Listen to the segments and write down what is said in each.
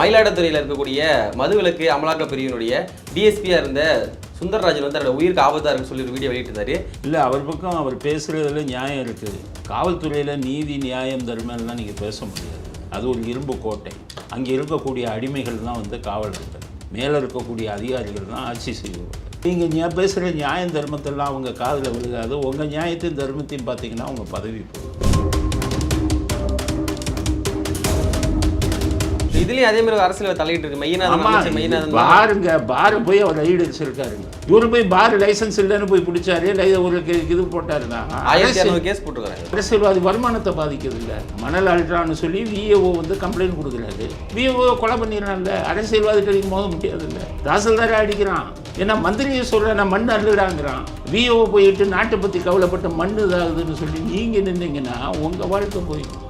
மயிலாடுதுறையில் இருக்கக்கூடிய மதுவிலக்கு அமலாக்க பிரிவினுடைய டிஎஸ்பியாக இருந்த சுந்தரராஜன் வந்து அதோட உயிருக்கு ஆபத்தாக இருக்குன்னு சொல்லி ஒரு வீடியோ வெளியிட்டிருந்தாரு. இல்லை அவர் பக்கம் அவர் பேசுகிறதுல நியாயம் இருக்குது காவல்துறையில் நீதி நியாயம் தர்மம்லாம் நீங்கள் பேச முடியாது. அது ஒரு இரும்பு கோட்டை. அங்கே இருக்கக்கூடிய அடிமைகள் தான் வந்து காவலர்கள் மேலே இருக்கக்கூடிய அதிகாரிகள் தான் ஆட்சி செய்வார்கள் நீங்கள் நியா பேசுகிற நியாயம் தர்மத்தெல்லாம் அவங்க காதில் விழுகாது. உங்கள் நியாயத்தையும் தர்மத்தையும் பார்த்தீங்கன்னா அவங்க பதவி போகும் இதுலயும் அதே மாதிரி அரசியல் தலையிட்டு இருக்கு. மையநாதன் தான். பாருங்க பாரு போய் அவர் ரைடு வச்சிருக்காருங்க. இவரு போய் பார் லைசன்ஸ் இல்லைன்னு போய் பிடிச்சாரு ஒரு இது போட்டாருன்னா கேஸ் போட்டுருக்காங்க அரசியல்வாதி வருமானத்தை பாதிக்குது இல்லை மணல் அழுறான்னு சொல்லி விஏஓ வந்து கம்ப்ளைண்ட் கொடுக்குறாரு. விஏஓ கொலை பண்ணிடுறான்ல. அரசியல்வாதிகளுக்கு மோத முடியாது இல்லை தாசில்தாரை அடிக்கிறான். ஏன்னா மந்திரியை சொல்ற நான் மண் அள்ளுடாங்கிறான் விஓ போயிட்டு நாட்டை பற்றி கவலைப்பட்ட மண் இதாகுதுன்னு சொல்லி நீங்கள் நின்னீங்கன்னா உங்கள் வாழ்க்கை போயிடும்.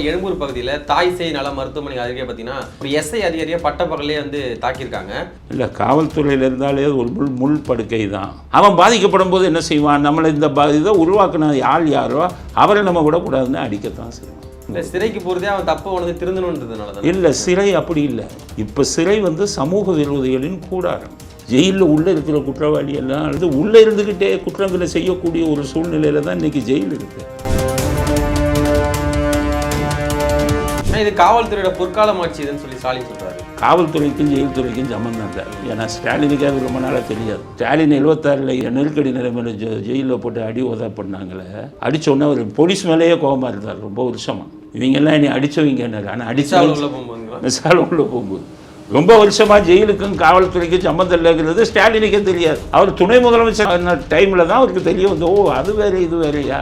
சென்னை எழும்பூர் பகுதியில் தாய் சேய் நல மருத்துவமனை அருகே பார்த்தீங்கன்னா ஒரு எஸ்ஐ அதிகாரியை பட்ட பகல்லே வந்து தாக்கியிருக்காங்க. இல்லை காவல்துறையில் இருந்தாலே ஒரு முள் முள் படுக்கை தான் அவன் பாதிக்கப்படும் போது என்ன செய்வான்? நம்மளை இந்த இதை உருவாக்குன ஆள் யாரோ அவரை நம்ம விடக்கூடாதுன்னு அடிக்கத்தான் செய்வான். இந்த சிறைக்கு போகிறதே அவன் தப்பை உணர்ந்து திருந்தணுன்றதுனால தான். இல்லை சிறை அப்படி இல்லை. இப்போ சிறை வந்து சமூக விரோதிகளின் கூடாரம். ஜெயிலில் உள்ளே இருக்கிற குற்றவாளி எல்லாம் உள்ளே இருந்துக்கிட்டே குற்றங்களை செய்யக்கூடிய ஒரு சூழ்நிலையில தான் இன்னைக்கு ஜெயில் இருக்குது ஆனா இது காவல்துறையோட பொற்காலம் ஆட்சி இதுன்னு சொல்லி ஸ்டாலின் சொல்றாரு. காவல்துறைக்கும் ஜெயில் துறைக்கும் சம்மந்தம் இல்லை ஏன்னா ஸ்டாலினுக்கே அது ரொம்ப நாளாக தெரியாது. ஸ்டாலின் எழுபத்தாறில் நெருக்கடி நிலைமையில் ஜெ ஜெயிலில் போட்டு அடி உதா பண்ணாங்களே அடிச்ச உடனே அவர் போலீஸ் மேலேயே கோபமாக இருந்தார். ரொம்ப வருஷமா. இவங்கெல்லாம் என்னை அடிச்சவங்க என்ன? ஆனால் அடிச்சவங்க உள்ள போகும்போதுங்களா? விசாலம் உள்ள போகும்போது. ரொம்ப வருஷமா ஜெயிலுக்கும் காவல்துறைக்கும் சம்மந்தம் இல்லைங்கிறது ஸ்டாலினுக்கே தெரியாது. அவர் துணை முதலமைச்சர் டைமில் தான் அவருக்கு தெரிய வந்து ஓ அது வேற இது வேறயா?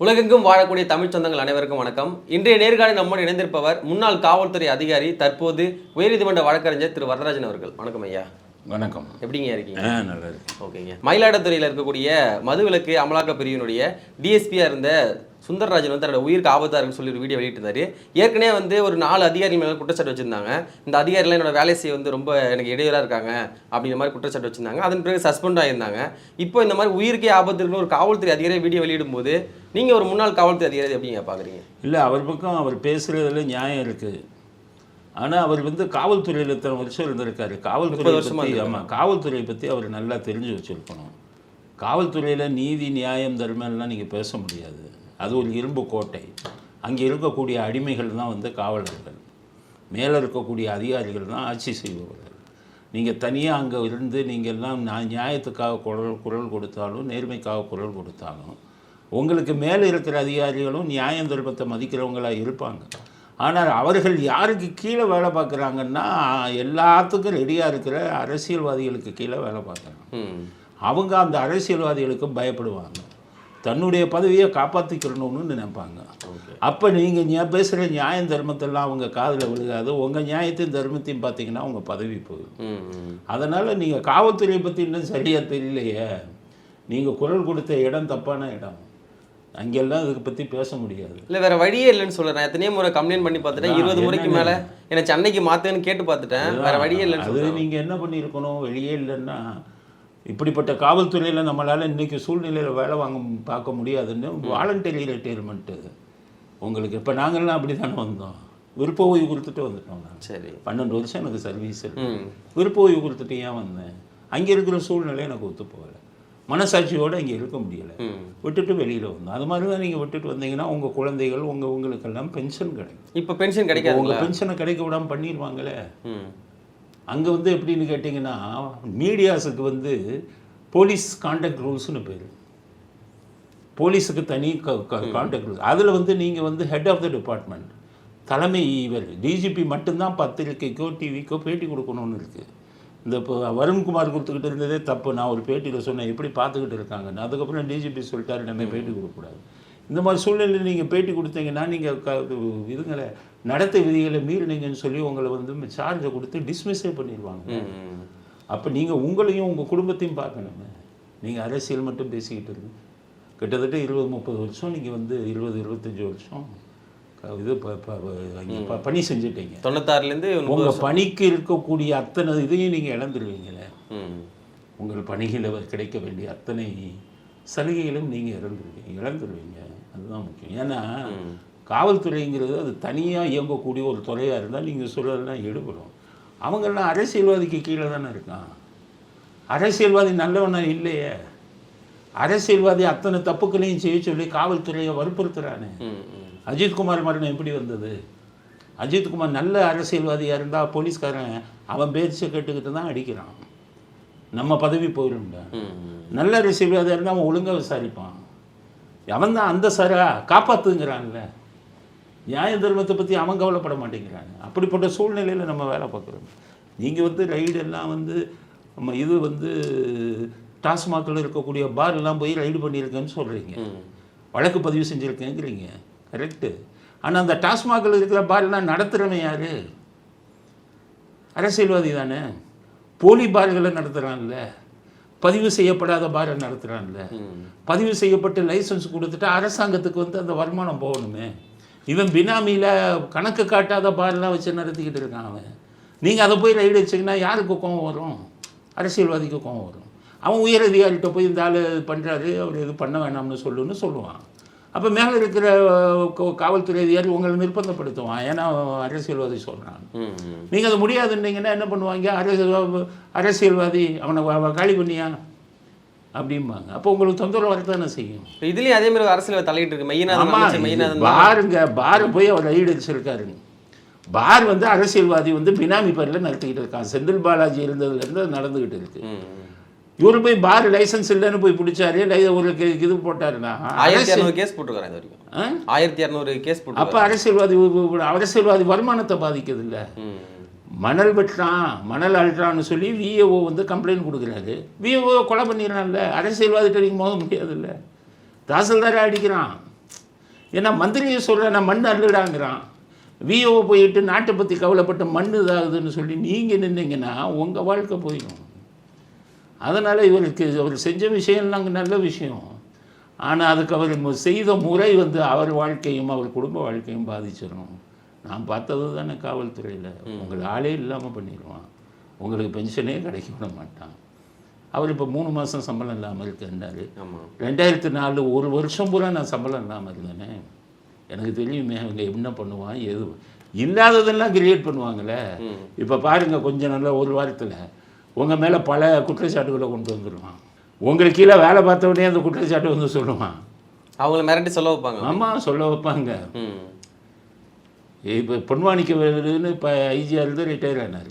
உலகெங்கும் வாழக்கூடிய தமிழ் சொந்தங்கள் அனைவருக்கும் வணக்கம். இன்றைய நேர்காணல் நம்மோடு இணைந்திருப்பவர் முன்னாள் காவல்துறை அதிகாரி தற்போது உயர்நீதிமன்ற வழக்கறிஞர் திரு வரதராஜன் அவர்கள். வணக்கம் ஐயா. வணக்கம். எப்படிங்க இருக்கீங்க? ஆ நல்லா இருக்கு ஓகேங்க. மயிலாடுதுறையில் இருக்கக்கூடிய மதுவிலக்கு அமலாக்க பிரிவினுடைய டிஎஸ்பியாக இருந்த சுந்தரராஜன் வந்து தன்னோட உயிருக்கு ஆபத்தாக இருக்குன்னு சொல்லி ஒரு வீடியோ வெளியிட்டிருந்தாரு. ஏற்கனவே வந்து ஒரு நாலு அதிகாரி மேலே குற்றச்சாட்டு வச்சிருந்தாங்க. இந்த அதிகாரிலாம் என்னோட வேலை செய்ய வந்து ரொம்ப எனக்கு இடையூறாக இருக்காங்க அப்படிங்கிற மாதிரி குற்றச்சாட்டு வச்சிருந்தாங்க. அதன் பிறகு சஸ்பெண்ட் ஆயிருந்தாங்க. இப்போ இந்த மாதிரி உயிருக்கே ஆபத்து இருக்குன்னு ஒரு காவல்துறை அதிகாரி வீடியோ வெளியிடும் போது நீங்கள் ஒரு முன்னாள் காவல்துறை அதிகாரி எப்படிங்க பார்க்குறீங்க இல்லை அவர் பக்கம் அவர் பேசுகிறதுல நியாயம் இருக்குது ஆனால் அவர் வந்து காவல்துறையில் இத்தனை வருஷம் இருந்திருக்காரு. காவல்துறை பற்றி. ஆமாம் காவல்துறை பற்றி அவர் நல்லா தெரிஞ்சு வச்சுருக்கணும். காவல்துறையில் நீதி நியாயம் தர்மம்லாம் நீங்கள் பேச முடியாது. அது ஒரு இரும்பு கோட்டை. அங்கே இருக்கக்கூடிய அடிமைகள் தான் வந்து காவலர்கள். மேலே இருக்கக்கூடிய அதிகாரிகள் தான் ஆட்சி செய்பவர்கள். நீங்கள் தனியாக அங்கே இருந்து நீங்கள் எல்லாம் நான் நியாயத்துக்காக குரல் குரல் கொடுத்தாலும் நேர்மைக்காக குரல் கொடுத்தாலும் உங்களுக்கு மேலே இருக்கிற அதிகாரிகளும் நியாயம் தர்மத்தை மதிக்கிறவங்களா இருப்பாங்க. ஆனால் அவர்கள் யாருக்கு கீழே வேலை பார்க்குறாங்கன்னா எல்லாத்துக்கும் ரெடியாக இருக்கிற அரசியல்வாதிகளுக்கு கீழே வேலை பார்க்குறாங்க. அவங்க அந்த அரசியல்வாதிகளுக்கு பயப்படுவாங்க. தன்னுடைய பதவியை காப்பாற்றிக்கிறணும்னு நினைப்பாங்க. அப்போ நீங்கள் நியா பேசுகிற நியாயம் தர்மத்தெல்லாம் அவங்க காதில் விழுகாது. உங்கள் நியாயத்தையும் தர்மத்தையும் பார்த்தீங்கன்னா அவங்க பதவி போகும் ம் அதனால் நீங்கள் காவல்துறையை பற்றி இன்னும் சரியாக தெரியலையே. நீங்கள் குரல் கொடுத்த இடம் தப்பான இடம். அங்கெல்லாம் இதுக்கு பற்றி பேச முடியாது. இல்லை வேற வழியே இல்லைன்னு சொல்றேன். நான் எத்தனையோ முறை கம்ப்ளைண்ட் பண்ணி பார்த்துட்டேன். இருபது முறைக்கு? மேலே என்னை சென்னைக்கு மாற்றுன்னு கேட்டு பார்த்துட்டேன். வேற வழியே இல்லைன்னு அது நீங்கள் என்ன பண்ணியிருக்கணும்? வெளியே இல்லைன்னா இப்படிப்பட்ட காவல்துறையில் நம்மளால் இன்றைக்கி சூழ்நிலையில் வேலை வாங்க பார்க்க முடியாதுன்னு வாலண்டரி ரிட்டையர்மெண்ட்டு உங்களுக்கு இப்போ நாங்கள்லாம் அப்படி தானே வந்தோம். விருப்ப ஓய்வு கொடுத்துட்டு வந்துட்டோம் நான் சரி. பன்னெண்டு வருஷம் எனக்கு சர்வீஸ் விருப்ப ஓய்வு கொடுத்துட்டு ஏன் வந்தேன்? அங்கே இருக்கிற சூழ்நிலை எனக்கு ஒத்து போகல. மனசாட்சியோடு அங்கே இருக்க முடியலை. விட்டுட்டு வெளியில் வந்தோம். அது மாதிரி தான் நீங்கள் விட்டுட்டு வந்தீங்கன்னா உங்கள் குழந்தைகள் உங்கள் உங்களுக்கெல்லாம் பென்ஷன் கிடைக்கும். இப்போ பென்ஷன் கிடைக்காதுங்களா? உங்கள் பென்ஷனை கிடைக்க விடாமல் பண்ணிடுவாங்களே அங்கே வந்து எப்படின்னு கேட்டிங்கன்னா மீடியாஸுக்கு வந்து போலீஸ் கான்டாக்ட் ரூல்ஸ்னு பேர். போலீஸுக்கு தனி கான்டாக்ட் ரூல்ஸ் அதில் வந்து நீங்கள் வந்து ஹெட் ஆஃப் த டிபார்ட்மெண்ட் தலைமை இவர் டிஜிபி மட்டும்தான் பத்திரிக்கைக்கோ டிவிக்கோ பேட்டி கொடுக்கணும்னு இருக்குது இந்த இப்போ வருண்குமார் கொடுத்துக்கிட்டு இருந்ததே தப்பு. நான் ஒரு பேட்டியில் சொன்னேன் எப்படி பார்த்துக்கிட்டு இருக்காங்கன்னு. அதுக்கப்புறம் டிஜிபி சொல்லிட்டாரு நம்ம பேட்டி கொடுக்கக்கூடாது. இந்த மாதிரி சூழ்நிலையில் நீங்கள் பேட்டி கொடுத்தீங்கன்னா நீங்கள் க இதுங்களை நடத்தை விதிகளை மீறினீங்கன்னு சொல்லி உங்களை வந்து சார்ஜை கொடுத்து டிஸ்மிஸே பண்ணிடுவாங்க. அப்போ நீங்கள் உங்களையும் உங்கள் குடும்பத்தையும் பார்க்கணுமே நீங்கள் அரசியல் மட்டும் பேசிக்கிட்டு இருக்கு கிட்டத்தட்ட இருபது முப்பது வருஷம் நீங்கள் வந்து இருபது இருபத்தஞ்சி வருஷம் இது பணி செஞ்சுட்டீங்க. தொண்ணூத்தாறுலேருந்து உங்க பணிக்கு இருக்கக்கூடிய அத்தனை இதையும் நீங்க இழந்துருவீங்களே. உங்கள் பணியில் கிடைக்க வேண்டிய அத்தனை சலுகைகளும் நீங்க இழந்துருவீங்க இழந்துருவீங்க. அதுதான் முக்கியம். ஏன்னா காவல்துறைங்கிறது அது தனியா இயங்கக்கூடிய ஒரு துறையா இருந்தால் நீங்க சொல்றதெல்லாம் ஈடுபடும் அவங்கெல்லாம் அரசியல்வாதிக்கு கீழே தானே இருக்கான்? அரசியல்வாதி நல்லவனா இல்லையே? அரசியல்வாதி அத்தனை தப்புக்களையும் செய்ய சொல்லி காவல்துறையை வற்புறுத்துறானே. அஜித்குமார் மரணம் எப்படி வந்தது? அஜித்குமார் நல்ல அரசியல்வாதியாக இருந்தால் போலீஸ்காரன் அவன் பேச்சை கேட்டுக்கிட்டு தான் அடிக்கிறான். நம்ம பதவி போயிடும்டா நல்ல அரசியல்வாதியாக இருந்தால் அவன் ஒழுங்காக விசாரிப்பான். அவன் தான் அந்த சரா காப்பாத்துங்கிறான்ல. நியாய தர்மத்தை பற்றி அவன் கவலைப்பட மாட்டேங்கிறான். அப்படிப்பட்ட சூழ்நிலையில் நம்ம வேலை பார்க்குறோம். நீங்கள் வந்து ரைடு எல்லாம் வந்து நம்ம இது வந்து டாஸ்மாகில் இருக்கக்கூடிய பார் எல்லாம் போய் ரைடு பண்ணியிருக்கேன்னு சொல்கிறீங்க வழக்கு பதிவு செஞ்சுருக்கேங்கிறீங்க. கரெக்டு ஆனால் அந்த டாஸ்மாகில் இருக்கிற பார்லாம் நடத்துகிறவன் யார்? அரசியல்வாதி தானே. போலி பார்களை நடத்துகிறான்ல பதிவு செய்யப்படாத பாரை நடத்துகிறான்ல பதிவு செய்யப்பட்டு லைசன்ஸ் கொடுத்துட்டா அரசாங்கத்துக்கு வந்து அந்த வருமானம் போகணுமே. இவன் பினாமியில் கணக்கு காட்டாத பார்லாம் வச்சு நடத்திக்கிட்டு இருக்கான் அவன். நீங்கள் அதை போய் ரைடு வச்சிங்கன்னா யாருக்கு கோவம் வரும்? அரசியல்வாதிக்கு கோவம் வரும். அவன் உயர் அதிகாரிகிட்ட போய் இந்த ஆள் பண்ணுறாரு அவர் இது பண்ண வேணாம்னு சொல்லுன்னு சொல்லுவான். அப்போ மேலே இருக்கிற காவல்துறை அதிகாரி உங்களை நிர்பந்தப்படுத்துவான் ஏன்னா அரசியல்வாதி சொல்கிறான் நீங்கள் அது முடியாதுன்னீங்கன்னா என்ன பண்ணுவாங்க? அரசியல் அரசியல்வாதி அவனை காலி பண்ணியா? அப்படிம்பாங்க. அப்போ உங்களுக்கு தொந்தரவு வரத்தானே செய்யும்? இதுலயும் அதே மாதிரி அரசியல் தலையிட்டு இருக்கு. தான். பாருங்க. பாரை போய் அவர் ரைடு அடிச்சிருக்காருங்க. பார் வந்து அரசியல்வாதி வந்து பினாமி பேரில் நடத்திக்கிட்டு இருக்கான். செந்தில் பாலாஜி இருந்ததுலேருந்து நடந்துக்கிட்டு இருக்கு. இவரு போய் பார் லைசன்ஸ் இல்லைன்னு போய் பிடிச்சாரு ஒரு இது போட்டாருன்னா? ஆயிரத்தி இரநூறு கேஸ் போட்டுருக்காரு இது வரைக்கும்? ஆயிரத்தி இரநூறு கேஸ் அப்போ போட்டு அரசியல்வாதி உ- உ- அரசியல்வாதி வருமானத்தை பாதிக்குது இல்லை மணல் வெட்டுறான் மணல் அழுறான்னு சொல்லி விஏஓ வந்து கம்ப்ளைண்ட் கொடுக்குறாரு. விஏஓ கொலை பண்ணிடுறான்ல. அரசியல்வாதிகிட்ட நீங்கள் மோத முடியாதுல்ல. தாசில்தாரை அடிக்கிறான். ஏன்னா மந்திரியை சொல்கிற நான் மண் அள்ளுடாங்கிறான். விஓ போயிட்டு நாட்டை பற்றி கவலைப்பட்டு மண் இதாகுதுன்னு சொல்லி நீங்கள் நின்னீங்கன்னா உங்கள் வாழ்க்கை போயிடும். அதனால் இவருக்கு அவர் செஞ்ச விஷயம்லாம் நல்ல விஷயம். ஆனால் அதுக்கு அவர் செய்த முறை வந்து அவர் வாழ்க்கையும் அவர் குடும்ப வாழ்க்கையும் பாதிச்சிடும் நான் பார்த்தது தானே காவல்துறையில். உங்களை ஆளே இல்லாமல் பண்ணிடுவான் உங்களுக்கு பென்ஷனே கிடைக்க விட மாட்டான். அவர் இப்போ மூணு மாதம் சம்பளம் இல்லாமல் இருக்கேன்னாரு. ரெண்டாயிரத்தி நாலு ஒரு வருஷம் பூரா நான் சம்பளம் இல்லாமல் இருந்தேனே. எனக்கு தெரியுமே அவங்க என்ன பண்ணுவான் எது இல்லாததெல்லாம் கிரியேட் பண்ணுவாங்களே. இப்போ பாருங்க கொஞ்சம் நல்ல ஒரு வாரத்தில் உங்கள் மேலே பல குற்றச்சாட்டுகளை கொண்டு வந்துடுவான் உங்களுக்கு கீழே வேலை பார்த்த உடனே அந்த குற்றச்சாட்டு வந்து சொல்லுவான். அவங்கள மிரட்டி சொல்ல வைப்பாங்க. ஆமாம் சொல்ல வைப்பாங்க. இப்போ பொன்வாணிக்க வேலுன்னு இப்போ ஐஜிஆர் இருந்து ரிட்டையர் ஆனார்.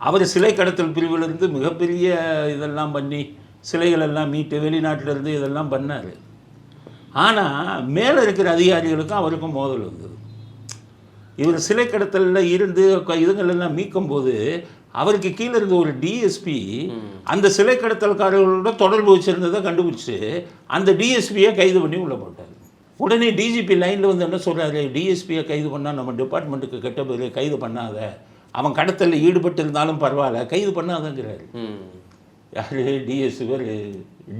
அவர் சிலை கடத்தல் பிரிவிலிருந்து மிகப்பெரிய இதெல்லாம் பண்ணி சிலைகள் எல்லாம் மீட்டு வெளிநாட்டுல இருந்து இதெல்லாம் பண்ணார். ஆனால் மேலே இருக்கிற அதிகாரிகளுக்கும் அவருக்கும் மோதல் வந்தது. இவர் சிலை கடத்தலில் இருந்து இதுங்களெல்லாம் மீட்கும் போது அவருக்கு கீழே இருந்த ஒரு டிஎஸ்பி அந்த சிலை கடத்தல்காரர்களோட தொடர்பு வச்சிருந்ததை கண்டுபிடிச்சு அந்த டிஎஸ்பியை கைது பண்ணி உள்ளே போட்டார். உடனே டிஜிபி லைனில் வந்து என்ன சொல்கிறாரு டிஎஸ்பியை கைது பண்ணால் நம்ம டிபார்ட்மெண்ட்டுக்கு கெட்ட பேர் கைது பண்ணாத. அவன் கடத்தலில் ஈடுபட்டு இருந்தாலும் பரவாயில்ல கைது பண்ணாதங்கிறாரு. யார்? டிஎஸ் பேர்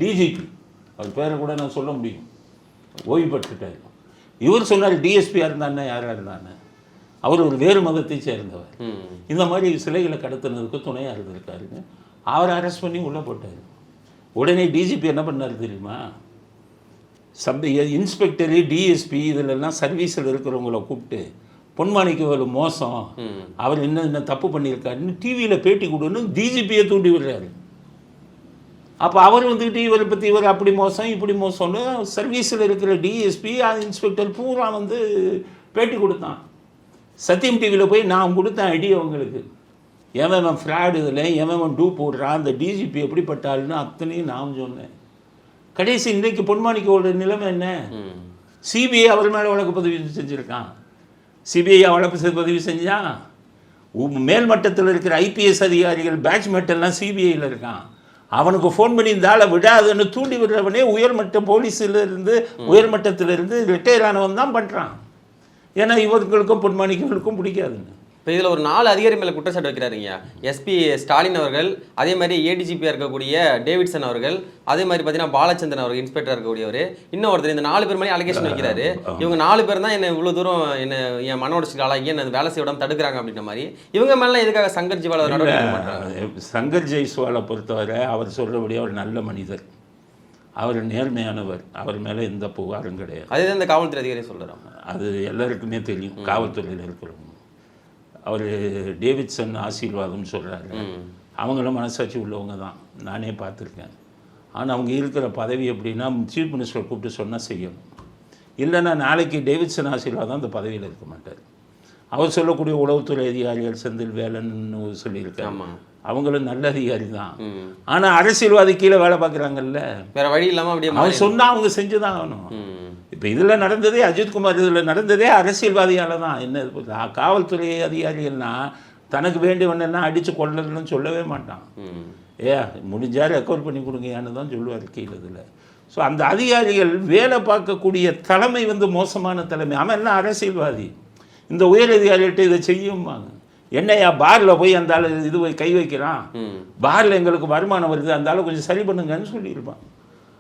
டிஜிபி அவர் பேரை கூட நான் சொல்ல முடியும். ஓய்வு பெற்றுட்டார் இவர் சொன்னார் டிஎஸ்பியாக இருந்தானே யாராக இருந்தானே அவர் ஒரு வேறு மதத்தை சேர்ந்தவர். இந்த மாதிரி சிலைகளை கடத்துனதுக்கு துணையாக இருந்திருக்காருங்க. அவரை அரெஸ்ட் பண்ணி உள்ளே போட்டார். உடனே டிஜிபி என்ன பண்ணார் தெரியுமா? சப் இன்ஸ்பெக்டரு டிஎஸ்பி இதிலெல்லாம் சர்வீஸில் இருக்கிறவங்கள கூப்பிட்டு பொன்மாணிக்கு ஒரு மோசம். அவர் என்ன என்ன தப்பு பண்ணியிருக்காருன்னு டிவியில் பேட்டி கொடுன்னு டிஜிபியை தூண்டி விடுறாரு. அப்போ அவர் வந்துக்கிட்டு இவரை பற்றி இவர் அப்படி மோசம் இப்படி மோசம்னு சர்வீஸில் இருக்கிற டிஎஸ்பி இன்ஸ்பெக்டர் பூரா வந்து பேட்டி கொடுத்தான். சத்தியம் டிவியில் போய் நான் கொடுத்தேன் ஐடியா அவங்களுக்கு எவன் ஃப்ராடு இதில் எவன் டூ போடுறான் அந்த டிஜிபி எப்படிப்பட்ட ஆளுன்னு அத்தனையும் நான் சொன்னேன். கடைசி இன்றைக்கு பொன்மாணிக்கோட நிலைமை என்ன? சிபிஐ அவர் மேலே வழக்கு பதிவு செஞ்சுருக்கான். சிபிஐ வழக்கு பதிவு செஞ்சான் மேல்மட்டத்தில் இருக்கிற ஐபிஎஸ் அதிகாரிகள் பேட்ச்மெட் எல்லாம் சிபிஐயில் இருக்கான். அவனுக்கு ஃபோன் பண்ணி இந்த ஆளை விடாதுன்னு தூண்டி விடுறவனே உயர்மட்ட போலீஸில் இருந்து உயர்மட்டத்தில் இருந்து ரிட்டையர் ஆனவன் தான் பண்ணுறான் ஏன்னா இவர்களுக்கும் பொன்மாணிக்கவர்களுக்கும் பிடிக்காதுன்னு இப்போ இதில் ஒரு நாலு அதிகாரி மேலே குற்றச்சாட்டு வைக்கிறாருங்க எஸ்பி ஸ்டாலின் அவர்கள் அதே மாதிரி ஏடிஜிபியாக இருக்கக்கூடிய டேவிட்சன் அவர்கள் அதே மாதிரி பார்த்தீங்கன்னா பாலச்சந்திரன் அவர்கள் இன்ஸ்பெக்டர் இருக்கக்கூடியவர் இன்னும் ஒருத்தர் இந்த நாலு பேர் மேலே அலிகேஷன் வைக்கிறாரு. இவங்க நாலு பேர் தான் என்ன இவ்வளோ தூரம் என்ன என் மன உடச்சுக்கு ஆளாகி என்ன வேலை செய்ய விடாம தடுக்கிறாங்க அப்படின்ற மாதிரி. இவங்க மேலே எதுக்காக சங்கர் ஜிவால நடவடிக்கை சங்கர் ஜெய்ஸ்வாலை பொறுத்தவரை அவர் சொல்கிறபடி அவர் நல்ல மனிதர். அவர் நேர்மையானவர். அவர் மேலே எந்த புகாரும் கிடையாது. அதே தான் இந்த காவல்துறை அதிகாரி சொல்கிறாங்க அது எல்லாருக்குமே தெரியும். காவல்துறையில் இருக்கிறவங்க. அவர் டேவிட்சன் ஆசீர்வாதம்னு சொல்கிறாரு அவங்களும் மனசாட்சி உள்ளவங்க தான். நானே பார்த்துருக்கேன். ஆனால் அவங்க இருக்கிற பதவி எப்படின்னா சீஃப் மினிஸ்டர் கூப்பிட்டு சொன்னால் செய்யணும். இல்லைன்னா நாளைக்கு டேவிட்சன் ஆசீர்வாதம் அந்த பதவியில் இருக்க மாட்டார். அவர் சொல்லக்கூடிய உளவுத்துறை அதிகாரிகள் செந்தில் வேலன்னு சொல்லியிருக்காரு. ஆமா. அவங்களும் நல்ல அதிகாரி தான். ஆனால் அரசியல்வாதி கீழே வேலை பார்க்குறாங்கல்ல. வேற வழி இல்லாமல் அப்படியே அவன் சொன்னால் அவங்க செஞ்சு தான் ஆகணும். இப்போ இதில் நடந்ததே அஜித்குமார் இதில் நடந்ததே அரசியல்வாதியால் தான். என்ன காவல்துறை அதிகாரிகள்னா தனக்கு வேண்டியவனெல்லாம் அடித்து கொள்ளலன்னு சொல்லவே மாட்டான். ஏ முடிஞ்சா ரெக்கவர் பண்ணி கொடுங்கயான்னு தான் சொல்லுவார் கீழே இதில். ஸோ அந்த அதிகாரிகள் வேலை பார்க்கக்கூடிய தலைமை வந்து மோசமான தலைமை. அவன் எல்லாம் அரசியல்வாதி? இந்த உயர் அதிகாரிகிட்ட இதை செய்யும்பாங்க. என்னையா பாரில் போய் அந்த ஆள் இது போய் கை வைக்கிறான். பாரில் எங்களுக்கு வருமானம் வருது அந்த ஆளை கொஞ்சம் சரி பண்ணுங்கன்னு சொல்லியிருப்பான்.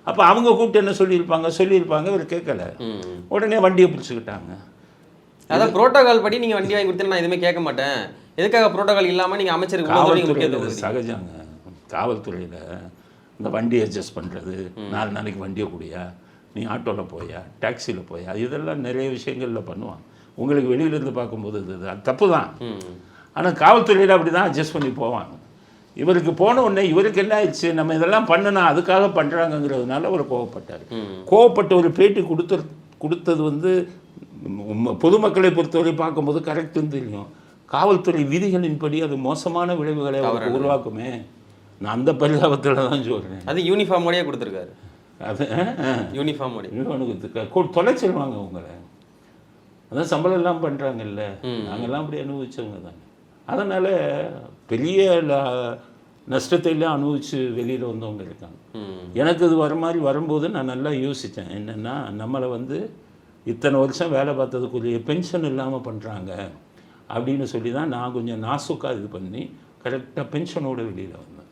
அப்போ அவங்க கூப்பிட்டு என்ன சொல்லியிருப்பாங்க? சொல்லியிருப்பாங்க. இவர் கேட்கல. உடனே வண்டியை பிடிச்சிக்கிட்டாங்க. அதான் புரோட்டோகால் படி நீங்க வண்டி வாங்கி கொடுத்தா நான் எதுவுமே கேட்க மாட்டேன். எதுக்காக புரோட்டோகால் இல்லாம நீங்க அமைச்சருக்கு காவல்துறையில் சகஜங்க. காவல்துறையில் இந்த வண்டி அட்ஜஸ்ட் பண்ணுறது நாலு நாளைக்கு வண்டியை குடியா நீ ஆட்டோவில் போயா டாக்ஸியில் போயா இதெல்லாம் நிறைய விஷயங்களில் பண்ணுவான் உங்களுக்கு வெளியிலேருந்து பார்க்கும்போது இது தப்பு தான். ஆனால் காவல்துறையில் அப்படி தான் அட்ஜஸ்ட் பண்ணி போவாங்க. இவருக்கு போன உடனே இவருக்கு என்ன ஆயிடுச்சு? நம்ம இதெல்லாம் பண்ணனா அதுக்காக பண்ணுறாங்கங்கிறதுனால அவர் கோவப்பட்டார். கோவப்பட்ட ஒரு பேட்டி கொடுத்த கொடுத்தது வந்து பொதுமக்களை பொறுத்தவரை பார்க்கும்போது கரெக்டுன்னு தெரியும். காவல்துறை விதிகளின்படி அது மோசமான விளைவுகளை அவருக்கு உருவாக்குமே. நான் அந்த பரிதாபத்தில் தான் சொல்கிறேன் அது யூனிஃபார்மோடயே கொடுத்துருக்காரு. அது அஹ், யூனிஃபார்மோட இவனுக்கு கொ- தொலைச்சிருவாங்க உங்களை அதான் சம்பளம் எல்லாம் பண்ணுறாங்கல்ல நாங்கெல்லாம் அப்படி அனுபவிச்சவங்க தானே. அதனால் பெரிய நஷ்டத்தை எல்லாம் அனுபவித்து வெளியில் வந்தவங்க இருக்காங்க. எனக்கு இது வர மாதிரி வரும்போது நான் நல்லா யோசித்தேன் என்னென்னா நம்மளை வந்து இத்தனை வருஷம் வேலை பார்த்ததுக்குரிய பென்ஷன் இல்லாமல் பண்ணுறாங்க அப்படின்னு சொல்லி தான் நான் கொஞ்சம் நாசுக்காக இது பண்ணி கரெக்டாக பென்ஷனோட வெளியில் வந்தேன்.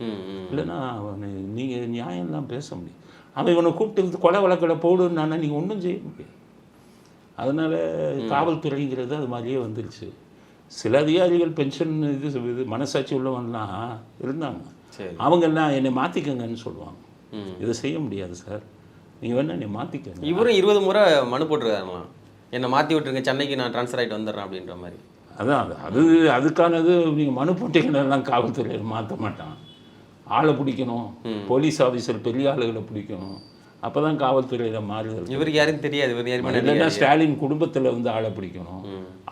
இல்லைன்னா அவனை நீங்கள் நியாயம்லாம் பேச முடியும் அவன் இவனை கூப்பிட்டு கொலை வழக்கில் போடுன்னானா நீங்கள் ஒன்றும் செய்ய முடியாது. அதனால் காவல்துறைங்கிறது அது மாதிரியே வந்துருச்சு. சில அதிகாரிகள் பென்ஷன் இது இது மனசாட்சி உள்ளவன்லாம் இருந்தாங்க. சரி. அவங்கெல்லாம் என்னை மாற்றிக்கங்கன்னு சொல்லுவாங்க. இதை செய்ய முடியாது சார். நீங்கள் வேணா என்னை மாற்றிக்கங்க இவரும் இருபது முறை மனு போட்டிருக்காங்களாம் என்னை மாற்றி விட்டுருங்க சென்னைக்கு நான் ட்ரான்ஸ்ஃபர் ஆகிட்டு வந்துடுறேன் அப்படின்ற மாதிரி. அதான் அது அது அதுக்கானது நீங்கள் மனு போட்டீங்கன்னா காவல்துறையில் மாற்ற மாட்டான். ஆளை பிடிக்கணும். போலீஸ் ஆஃபீஸர் பெரிய ஆளுகளை பிடிக்கணும். அப்போ தான் காவல்துறையில் மாறுதல் இவருக்கு யாரும் தெரியாது இவர் யாருமே இல்லைன்னா ஸ்டாலின் குடும்பத்தில் வந்து ஆளை பிடிக்கணும்.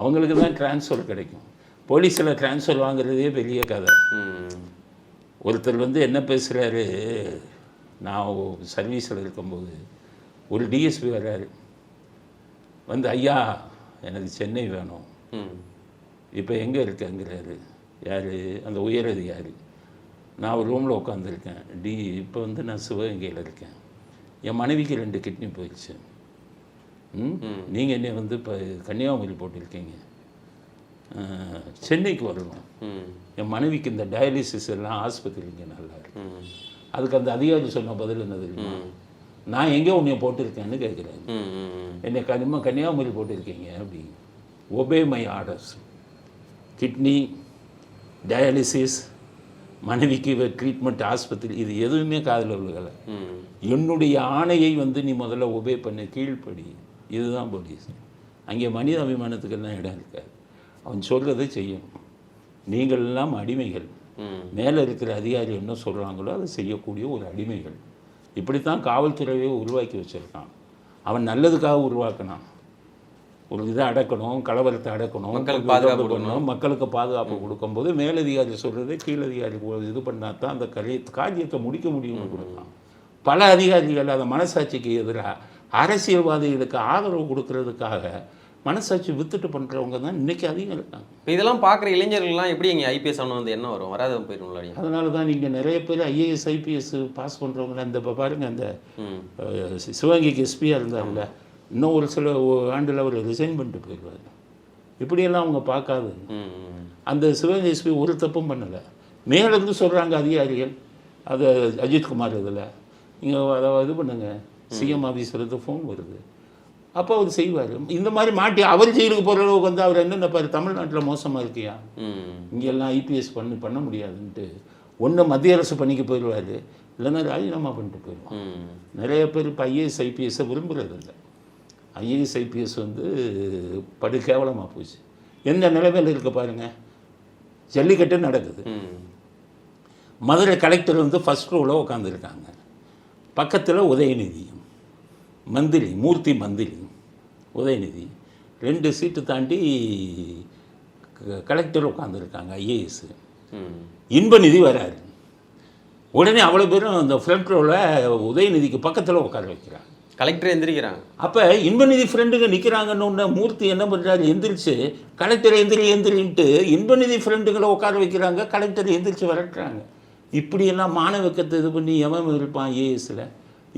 அவங்களுக்கு தான் ட்ரான்ஸ்ஃபர் கிடைக்கும். போலீஸில் ட்ரான்ஸ்ஃபர் வாங்குறதே பெரிய கதை. ஒருத்தர் வந்து என்ன பேசுகிறாரு நான் சர்வீஸில் இருக்கும்போது ஒரு டிஎஸ்பி வர்றாரு. வந்து ஐயா எனக்கு சென்னை வேணும். இப்போ எங்கே இருக்கேங்கிறாரு? யார்? அந்த உயர் அதிகாரி நான் ஒரு ரூமில் உட்காந்துருக்கேன் டி இப்போ வந்து நான் சிவகங்கையில் இருக்கேன். என் மனைவிக்கு ரெண்டு கிட்னி போயிடுச்சு. ம்? நீங்கள் என்னை வந்து இப்போ கன்னியாகுமரி போட்டிருக்கீங்க. சென்னைக்கு வரணும். என் மனைவிக்கு இந்த டயாலிசிஸ் எல்லாம் ஆஸ்பத்திரி இங்கே நல்லா இருக்கு. அதுக்கு அந்த அதிகாரி சொன்ன பதில் என்ன தெரியுமா? நான் எங்கே உன்னை போட்டிருக்கேன்னு கேட்குறேன். என்னை கனிமா கன்னியாகுமரி போட்டிருக்கீங்க அப்படி obey my orders kidney dialysis மனைவிக்கு ட்ரீட்மெண்ட் ஆஸ்பத்திரி இது எதுவுமே காதில் விழுகலை. என்னுடைய ஆணையை வந்து நீ முதல்ல ஒபே பண்ண கீழ்ப்படி. இதுதான் போலீஸ் அங்கே மனித அபிமானத்துக்கெல்லாம் இடம் இருக்காது. அவன் சொல்கிறதை செய்யணும். நீங்கள் எல்லாம் அடிமைகள். மேலே இருக்கிற அதிகாரி என்ன சொல்கிறாங்களோ அதை செய்யக்கூடிய ஒரு அடிமைகள். இப்படித்தான் காவல்துறையை உருவாக்கி வச்சிருக்கான். அவன் நல்லதுக்காக உருவாக்கினான். ஒரு இதை அடக்கணும் கலவரத்தை அடக்கணும் மக்களுக்கு பாதுகாப்பு பண்ணணும் மக்களுக்கு பாதுகாப்பு கொடுக்கும்போது மேலதிகாரி சொல்கிறதே கீழதிகாரி இது பண்ணால் தான் அந்த கரிய காரியத்தை முடிக்க முடியும்னு கொடுத்தான் பல அதிகாரிகள் அதை மனசாட்சிக்கு எதிராக அரசியல்வாதிகளுக்கு ஆதரவு கொடுக்கறதுக்காக மனசாட்சி வித்துட்டு பண்ணுறவங்க தான் இன்னைக்கு அதிகம் இருக்காங்க. இப்போ இதெல்லாம் பார்க்குற இளைஞர்கள்லாம் எப்படி இங்கே ஐபிஎஸ் ஆகணும் வந்து என்ன வரும்? வராத போயிடும் அதனால தான் நீங்கள் நிறைய பேர் ஐஏஎஸ் ஐபிஎஸ் பாஸ் பண்ணுறவங்க அந்த இப்போ பாருங்கள் அந்த சிவகங்கைக்கு எஸ்பியாக இருந்தார்ல இன்னும் ஒரு சில ஆண்டுல அவர் ரிசைன் பண்ணிட்டு போயிடுவார். இப்படியெல்லாம் அவங்க பார்க்காது. அந்த சிவகங்கை எஸ்பி ஒரு தப்பும் பண்ணலை. மேலேருந்து சொல்கிறாங்க அதிகாரிகள் அது அஜித்குமார் இதில். நீங்கள் அதை இது பண்ணுங்க. சிஎம் ஆஃபீஸருக்கு ஃபோன் வருது. அப்போ அவர் செய்வார். இந்த மாதிரி மாட்டி அவர் ஜெயிலுக்கு போகிற அளவுக்கு வந்து அவர் என்ன நினைப்பாரு தமிழ்நாட்டில் மோசமாக இருக்கியா. இங்கெல்லாம் ஐபிஎஸ் பண்ணி பண்ண முடியாதுன்ட்டு ஒன்று மத்திய அரசு பணிக்கு போயிடுவார். இல்லைன்னா ராஜினாமா பண்ணிட்டு போயிடுவான். ம். நிறைய பேர் இப்போ ஐஏஎஸ் ஐபிஎஸ்ஸை விரும்புறது இல்லை ஐஏஎஸ் ஐபிஎஸ் வந்து படு கேவலமாக போச்சு. எந்த நிலைமையில் இருக்க பாருங்க. ஜல்லிக்கட்டு நடக்குது. மதுரை கலெக்டர் வந்து ஃபஸ்ட் ரோவில் உட்காந்துருக்காங்க பக்கத்தில் உதயநிதியும் மந்திரி மூர்த்தி மந்திரி உதயநிதி ரெண்டு சீட்டு தாண்டி கலெக்டர் உட்காந்துருக்காங்க ஐஏஎஸ். இன்பநிதி வராரு. உடனே அவ்வளோ பேரும் அந்த ஃப்ரண்ட் ரோவில் உதயநிதிக்கு பக்கத்தில் உட்கார வைக்கிறாங்க. கலெக்டர் எந்திரிக்கிறாங்க. அப்போ இன்பநிதி ஃப்ரெண்டுங்க நிற்கிறாங்கன்னு மூர்த்தி என்ன பண்ணுறாரு எந்திரிச்சு கலெக்டர் எந்திரி எந்திரின்ட்டு இன்பநிதி ஃப்ரெண்டுங்களை உட்கார வைக்கிறாங்க. கலெக்டர் எந்திரிச்சு விரட்டுறாங்க. இப்படியெல்லாம் மாணவக்கத்தை இது பண்ணி எவன் இருப்பான் ஏஎஸ்ல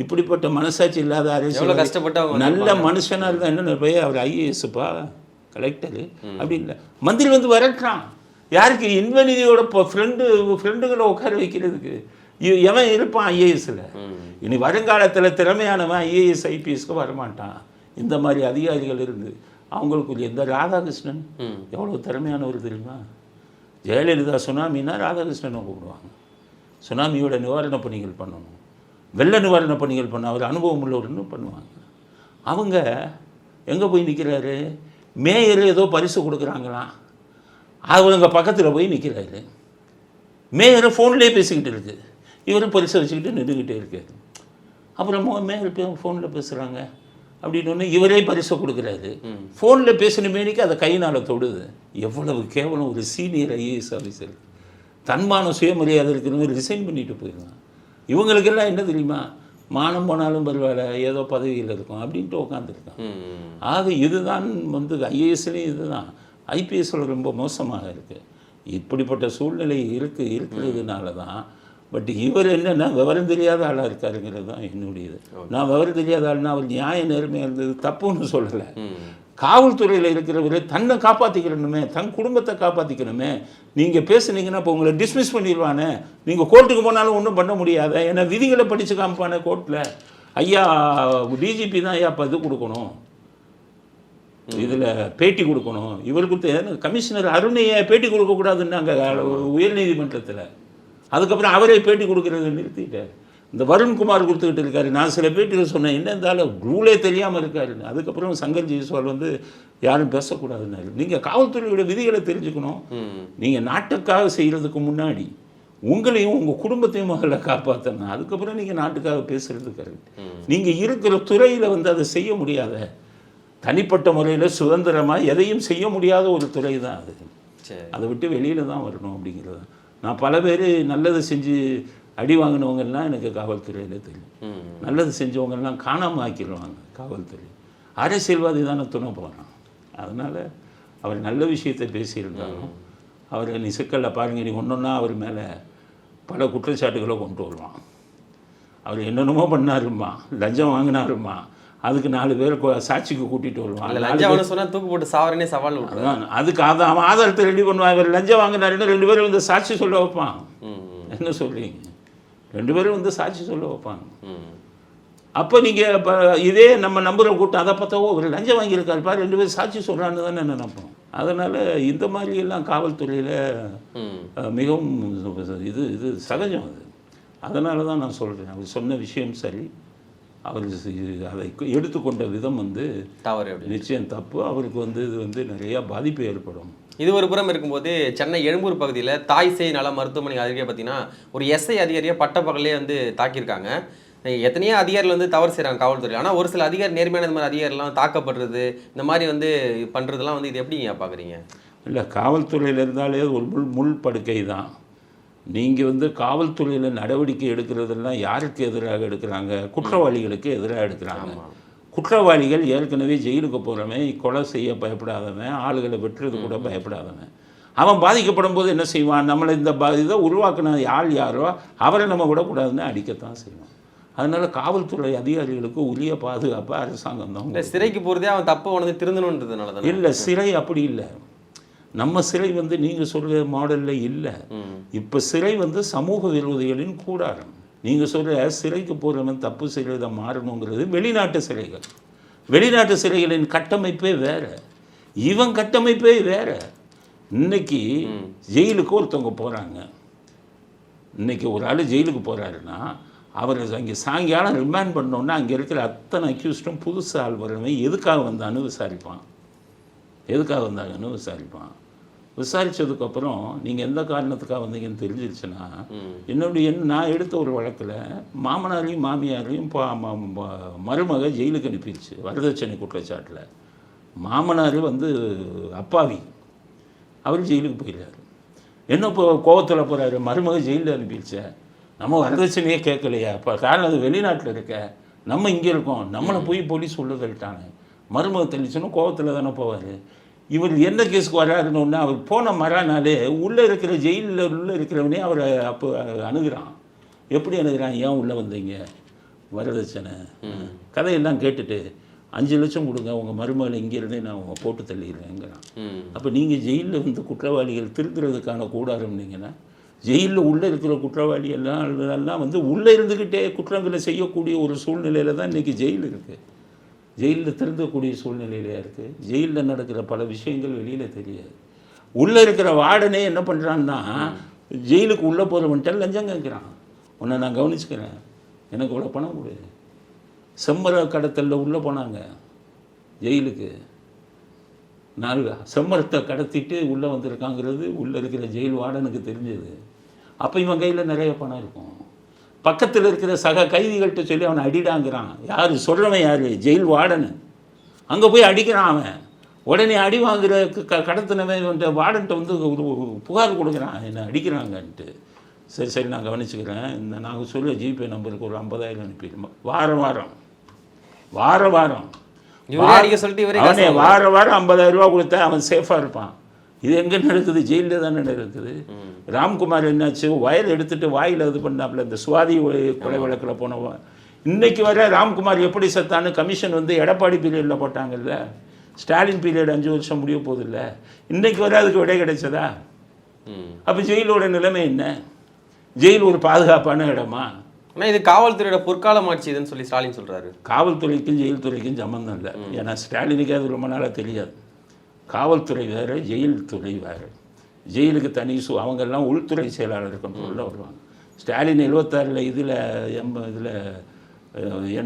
இப்படிப்பட்ட மனசாட்சி இல்லாத அரசியல் கஷ்டப்பட்டு நல்ல மனுஷனாக இருந்தால் என்ன போய் அவர் ஐஏஎஸ்ப்பா கலெக்டரு? அப்படி இல்லை. மந்திரி வந்து விரட்டுறான். யாருக்கு? இன்பநிதியோட ஃப்ரெண்டு ஃப்ரெண்டுகளை உட்கார வைக்கிறதுக்கு. எவன் இருப்பான் ஐஏஎஸ்ல. இனி வருங்காலத்தில் திறமையானவன் ஐஏஎஸ் ஐபிஎஸ்க்கு வரமாட்டான். இந்த மாதிரி அதிகாரிகள் இருந்து. அவங்களுக்கு எந்த ராதாகிருஷ்ணன். எவ்வளோ திறமையானவர் தெரியுமா? ஜெயலலிதா சுனாமின்னா ராதாகிருஷ்ணனை கூப்பிடுவாங்க. சுனாமியோட நிவாரணப் பணிகள் பண்ணணும். வெள்ள நிவாரணப் பணிகள் பண்ண அவர் அனுபவம் உள்ளவர்னு பண்ணுவாங்க. அவங்க எங்கே போய் நிற்கிறாரு மேயர் ஏதோ பரிசு கொடுக்குறாங்களாம். அவங்க பக்கத்தில் போய் நிற்கிறாரு மேயர் ஃபோன்லேயே பேசிக்கிட்டு இருக்கு. இவரும் பரிசை வச்சுக்கிட்டு நின்றுக்கிட்டே இருக்காரு. அப்புறம் மோ- மேயர் ஃபோனில் பேசுகிறாங்க அப்படின்னு ஒன்று இவரே பரிசை கொடுக்குறாரு. ஃபோனில் பேசின மேனிக்கு அதை கையினால் தொடுது. எவ்வளவு கேவலம் ஒரு சீனியர் ஐஏஎஸ் ஆஃபீஸர் தன்மான சுயமரியாதை இருக்கிறவங்க ரிசைன் பண்ணிட்டு போயிடுவான் இவங்களுக்கெல்லாம் என்ன தெரியுமா? மானம் போனாலும் பரவாயில்ல ஏதோ பதவியில் இருக்கும் அப்படின்ட்டு உட்காந்துருக்கான். ஆக இதுதான் வந்து ஐஏஎஸ்லேயும் இதுதான். ஐபிஎஸ்ல ரொம்ப மோசமாக இருக்குது இப்படிப்பட்ட சூழ்நிலை இருக்கு இருக்கிறதுனால தான் பட் இவர் என்னன்னா விவரம் தெரியாத ஆளாக இருக்காருங்கிறது தான் என்னுடையது. நான் விவரம் தெரியாத ஆள்னா அவர் நியாய நேர்மையாக இருந்தது தப்புன்னு சொல்லலை. காவல்துறையில் இருக்கிறவர் தன்னை காப்பாற்றிக்கணுமே தன் குடும்பத்தை காப்பாற்றிக்கணுமே நீங்கள் பேசுனீங்கன்னா இப்போ உங்களை டிஸ்மிஸ் பண்ணிடுவானே. நீங்கள் கோர்ட்டுக்கு போனாலும் ஒன்றும் பண்ண முடியாத. ஏன்னா விதிகளை படித்து காமிப்பானே கோர்ட்டில் ஐயா டிஜிபி தான் ஐயா இப்போ இது கொடுக்கணும். இதில் பேட்டி கொடுக்கணும். இவருக்கு தெ- கமிஷனர் அருணையை பேட்டி கொடுக்கக்கூடாதுன்னாங்க உயர்நீதிமன்றத்தில். அதுக்கப்புறம் அவரே பேட்டி கொடுக்கறத நிறுத்திட்டார். இந்த வருண்குமார் கொடுத்துக்கிட்டு இருக்காரு. நான் சில பேட்டியில் சொன்னேன் என்ன இருந்தாலும் ரூலே தெரியாமல் இருக்காருன்னு. அதுக்கப்புறம் சங்கர் ஜெய்ஸ்வால் வந்து யாரும் பேசக்கூடாதுன்னாரு நீங்கள் காவல்துறையோட விதிகளை தெரிஞ்சுக்கணும். நீங்கள் நாட்டுக்காக செய்கிறதுக்கு முன்னாடி உங்களையும் உங்கள் குடும்பத்தையும் முதல்ல காப்பாற்றணும் அதுக்கப்புறம் நீங்கள் நாட்டுக்காக பேசுறது கரெக்ட் நீங்கள் இருக்கிற துறையில் வந்து அதை செய்ய முடியாத தனிப்பட்ட முறையில் சுதந்திரமாக எதையும் செய்ய முடியாத ஒரு துறை தான் அது அதை விட்டு வெளியில் தான் வரணும் அப்படிங்கிறது தான். நான் பல பேர் நல்லதை செஞ்சு அடி வாங்கினவங்கெல்லாம் எனக்கு காவல்துறையில் தெரியும். நல்லது செஞ்சவங்கெல்லாம் காணாமல் ஆக்கிடுவாங்க காவல்துறை. அரசியல்வாதி தானே துணை போகிறான் அதனால் அவர் நல்ல விஷயத்தை பேசியிருந்தாலும் அவர் நீ சிக்கலில் பாருங்க நீ ஒன்றொன்னா அவர் மேலே பல குற்றச்சாட்டுகளை கொண்டு வருவான். அவர் என்னென்னமோ பண்ணாருமா லஞ்சம் வாங்கினாருமா அதுக்கு நாலு பேர் சாட்சிக்கு கூட்டிகிட்டு வருவான் இல்ல லஞ்சம் அவனு சொன்னா தூக்கு போட்டு சாவரனே சவால் அதான் அதுக்கு அதை அவன் ஆதாரத்தை ரெடி பண்ணுவான். இவர் லஞ்சம் வாங்கினாருன்னு ரெண்டு பேரும் வந்து சாட்சி சொல்ல வைப்பான். என்ன சொல்றீங்க? ரெண்டு பேரும் வந்து சாட்சி சொல்ல வைப்பாங்க. அப்போ நீங்கள் இப்போ இதே நம்ம நம்புகிற கூட்டம் அதை பார்த்தா ஓ ஒரு லஞ்சம் வாங்கியிருக்காருப்பா ரெண்டு பேரும் சாட்சி சொல்கிறான்னு தானே நினைப்போம். அதனால் இந்த மாதிரி எல்லாம் காவல்துறையில் மிகவும் இது இது சகஜம் அது. அதனால தான் நான் சொல்கிறேன் அவர் சொன்ன விஷயம் சரி. அவர் அதை எடுத்துக்கொண்ட விதம் வந்து தவறு நிச்சயம் தப்பு. அவருக்கு வந்து இது வந்து நிறையா பாதிப்பு ஏற்படும். இது ஒரு புறம் இருக்கும்போது சென்னை எழும்பூர் பகுதியில் தாய் சேய் நல மருத்துவமனை அருகே பார்த்தீங்கன்னா ஒரு எஸ்ஐ அதிகாரியை பட்ட பகலே வந்து தாக்கியிருக்காங்க. எத்தனையோ அதிகாரிகள் வந்து தவறு செய்கிறாங்க காவல்துறை ஆனால் ஒரு சில அதிகாரி நேர்மையான இந்த மாதிரி அதிகாரிலாம் தாக்கப்படுறது இந்த மாதிரி வந்து பண்ணுறதுலாம் வந்து இது எப்படிங்க பார்க்குறீங்க இல்லை காவல்துறையில் இருந்தாலே ஒரு முள் முள் படுக்கை தான் நீங்கள் வந்து காவல்துறையில் நடவடிக்கை எடுக்கிறதெல்லாம் யாருக்கு எதிராக எடுக்கிறாங்க? குற்றவாளிகளுக்கு எதிராக எடுக்கிறாங்க. குற்றவாளிகள் ஏற்கனவே ஜெயிலுக்கு போகிறவன் கொலை செய்ய பயப்படாதவன் ஆளுகளை வெட்டுறது கூட பயப்படாதவன். அவன் பாதிக்கப்படும் போது என்ன செய்வான்? நம்மளை இந்த ப இதை உருவாக்குன ஆள் யாரோ அவரை நம்ம விடக்கூடாதுன்னு அடிக்கத்தான் செய்வான் அதனால காவல்துறை அதிகாரிகளுக்கு உரிய பாதுகாப்பு அரசாங்கம் தான் சிறைக்கு போறதே அவன் தப்பு உணர்ந்து திருந்தணுன்றதுனால தானே இல்லை சிறை அப்படி இல்லை. நம்ம சிறை வந்து நீங்கள் சொல்கிற மாடலில் இல்லை. இப்போ சிறை வந்து சமூக விரோதிகளின் கூடாரம். நீங்கள் சொல்கிற சிறைக்கு போகிறவன் தப்பு செய்கிறத மாறணுங்கிறது வெளிநாட்டு சிறைகள் வெளிநாட்டு சிறைகளின் கட்டமைப்பே வேற. இவன் கட்டமைப்பே வேற. இன்னைக்கு ஜெயிலுக்கு ஒருத்தவங்க போகிறாங்க இன்னைக்கு ஒரு ஆள் ஜெயிலுக்கு போகிறாருன்னா அவர் அங்கே சாயங்காலம் ரிமாண்ட் பண்ணோன்னா அங்கே இருக்கிற அத்தனை அக்யூஸ்டும் புதுசு ஆள் வரவன் எதுக்காக வந்தான்னு விசாரிப்பான். எதுக்காக வந்தாங்கன்னு விசாரிப்பான். விசாரித்ததுக்கப்புறம் நீங்கள் எந்த காரணத்துக்காக வந்தீங்கன்னு தெரிஞ்சிருச்சுன்னா என்னுடைய நான் எடுத்த ஒரு வழக்கில் மாமனாரையும் மாமியாரையும் மருமக ஜெயிலுக்கு அனுப்பிடுச்சு வரதட்சணை குற்றச்சாட்டில். மாமனார் வந்து அப்பாவி. அவர் ஜெயிலுக்கு போயிடுறாரு என்ன இப்போ கோவத்தில் போகிறாரு மருமக ஜெயிலில் அனுப்பிடுச்சே நம்ம வரதட்சணையே கேட்கலையா? இப்போ காரணம் அது வெளிநாட்டில் இருக்க. நம்ம இங்கே இருக்கோம். நம்மளை போய் போலீஸ் உள்ள தள்ளிட்டாங்க மருமக தெளிச்சுன்னா கோவத்தில் தானே போவார். இவர் என்ன கேஸுக்கு வராருன்னு ஒன்று அவர் போன மறானாலே உள்ளே இருக்கிற ஜெயிலில் உள்ளே இருக்கிறவனே அவரை அப்போ அணுகுறான். எப்படி அணுகுறான்? ஏன் உள்ளே வந்தீங்க? வரதட்சணை. கதையெல்லாம் கேட்டுட்டு அஞ்சு லட்சம் கொடுங்க உங்கள் மருமகளை இங்கேருந்தே நான் உங்க போட்டு தள்ளிடுறேங்கிறான். அப்போ நீங்கள் ஜெயிலில் வந்து குற்றவாளிகள் திருத்துறதுக்கான கூடாரம்னீங்கன்னா ஜெயிலில் உள்ளே இருக்கிற குற்றவாளி எல்லாம் எல்லாம் வந்து உள்ளே இருந்துக்கிட்டே குற்றங்களை செய்யக்கூடிய ஒரு சூழ்நிலையில் தான் இன்றைக்கி ஜெயில் இருக்குது ஜெயிலில் திருந்தக்கூடிய சூழ்நிலையிலையாக இருக்குது ஜெயிலில் நடக்கிற பல விஷயங்கள் வெளியில் தெரியாது. உள்ளே இருக்கிற வார்டனே என்ன பண்ணுறான்னா ஜெயிலுக்கு உள்ளே போகிறவன்ட்ட லஞ்சம் கேட்குறான். உன்னை நான் கவனிச்சுக்கிறேன். எனக்கு இவ்வளோ பணம் கொடு. செம்மர கடத்தலில் உள்ளே போனாங்க. ஜெயிலுக்கு. நாலு செம்மரத்தை கடத்திட்டு உள்ளே வந்திருக்காங்கிறது உள்ளே இருக்கிற ஜெயில் வார்டனுக்கு தெரிஞ்சது. அப்போ இவன் கையில் நிறைய பணம் இருக்கும். பக்கத்தில் இருக்கிற சக கைதிகள்கிட்ட சொல்லி அவனை அடிடாங்கிறான். யார்? சொல்கிறவன் யார்? Jail warden. அங்கே போய் அடிக்கிறான் அவன். உடனே அடி வாங்குற க- கடத்தினவன் வார்டன்ட்ட வந்து ஒரு புகார் கொடுக்குறான். என்னை அடிக்கிறாங்கன்ட்டு. சரி சரி நான் கவனிச்சுக்கிறேன். இந்த நாங்கள் சொல்ல ஜிபே நம்பருக்கு ஒரு ஐம்பதாயிரம் அனுப்பிடுமா வாரம் வாரம். வார வாரம். சொல்லிட்டு வார வாரம் ஐம்பதாயிரம் ரூபா கொடுத்தா அவன் சேஃபாக இருப்பான். இது எங்கே நடக்குது? ஜெயிலில் தானே நடக்குது. ராம்குமார் என்னாச்சு? வயல் எடுத்துட்டு வாயில் இது பண்ணாப்புல இந்த சுவாதி கொலை வழக்கில் போனவன் இன்னைக்கு வரை ராம்குமார் எப்படி செத்தான்னு கமிஷன் வந்து எடப்பாடி பீரியடில் போட்டாங்கல்ல. ஸ்டாலின் பீரியட் அஞ்சு வருஷம் முடிய போதில்ல இன்னைக்கு வரை அதுக்கு விடை கிடைச்சதா. அப்போ ஜெயிலோட நிலைமை என்ன? ஜெயில் ஒரு பாதுகாப்பான இடமா? ஆனா இது காவல்துறையோட பொற்காலம் ஆட்சி இதுன்னு சொல்லி ஸ்டாலின் சொல்றாரு. காவல்துறைக்கும் ஜெயில் துறைக்கும் சம்மந்தம் இல்லை ஏன்னா ஸ்டாலினுக்கு அது ரொம்ப நாளாக தெரியாது. காவல்துறை வேறு ஜெயில் துறை வேறு. ஜெயிலுக்கு தனி சு அவங்கெல்லாம் உள்துறை செயலாளர் கண்ட்ரோலில் வருவாங்க. ஸ்டாலின் எழுபத்தாறில் இதில் எம்ப இதில்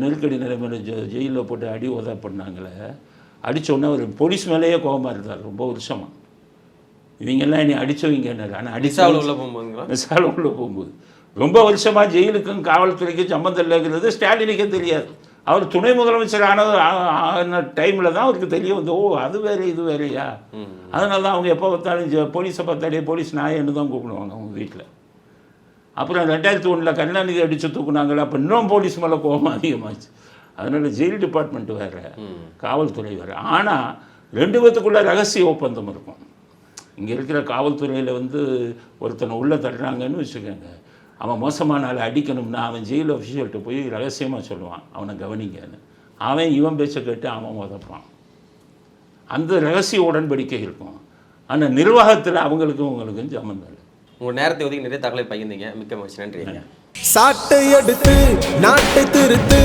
நெருக்கடி நிலைமையில் ஜெ ஜெயிலில் போட்டு அடி உதா பண்ணாங்களே அடித்தோடனே ஒரு போலீஸ் மேலேயே கோபமாக இருந்தார் ரொம்ப வருஷமாக இவங்கெல்லாம் என்னை அடித்தவங்க ஆனால் அடிச்சாவில் உள்ள போகும்போதுங்களா? விசால உள்ள போகும்போது. ரொம்ப வருஷமா ஜெயிலுக்கும் காவல்துறைக்கும் சம்மந்தம் இல்லைங்கிறது ஸ்டாலினுக்கே தெரியாது. அவர் துணை முதலமைச்சர் ஆன ஆன டைமில் தான் அவருக்கு தெரிய வந்து ஓ அது வேற இது வேறயா? அதனால தான் அவங்க எப்போ பார்த்தாலும் போலீஸை பார்த்தாலே போலீஸ் நாயன்னு தான் கூப்பிடுவாங்க அவங்க வீட்டில் அப்புறம் ரெண்டாயிரத்தி ஒன்றில் கருணாநிதி அடித்து தூக்குனாங்களே அப்போ இன்னும் போலீஸ் மேலே கோபம் அதிகமாச்சு. அதனால் ஜெயில் டிபார்ட்மெண்ட் வேறு காவல்துறை வேறு. ஆனால் ரெண்டு பேத்துக்குள்ள ரகசிய ஒப்பந்தம் இருக்கும். இங்கே இருக்கிற காவல்துறையில் வந்து ஒருத்தனை உள்ளே தள்ளுறாங்கன்னு வச்சுக்கோங்க. அவன் மோசமான ஆளை அடிக்கணும்னா அவன் ஜெயில் அஃபிஷியல்கிட்ட போய் ரகசியமாக சொல்லுவான். அவனை கவனிங்கன்னு. அவன் இவன் பேச்சை கேட்டு அவன் உதப்பான். அந்த ரகசிய உடன்படிக்கை இருக்கும். ஆனால் நிர்வாகத்தில் அவங்களுக்கும் உங்களுக்கும் சம்மந்தம் இல்லை. உங்க நேரத்தை ஒதுக்கி நிறைய தகவலை பகிர்ந்தீங்க. மிக்க மகிழ்ச்சி. நன்றி சாட்டை எடுத்து நாட்டை திருத்து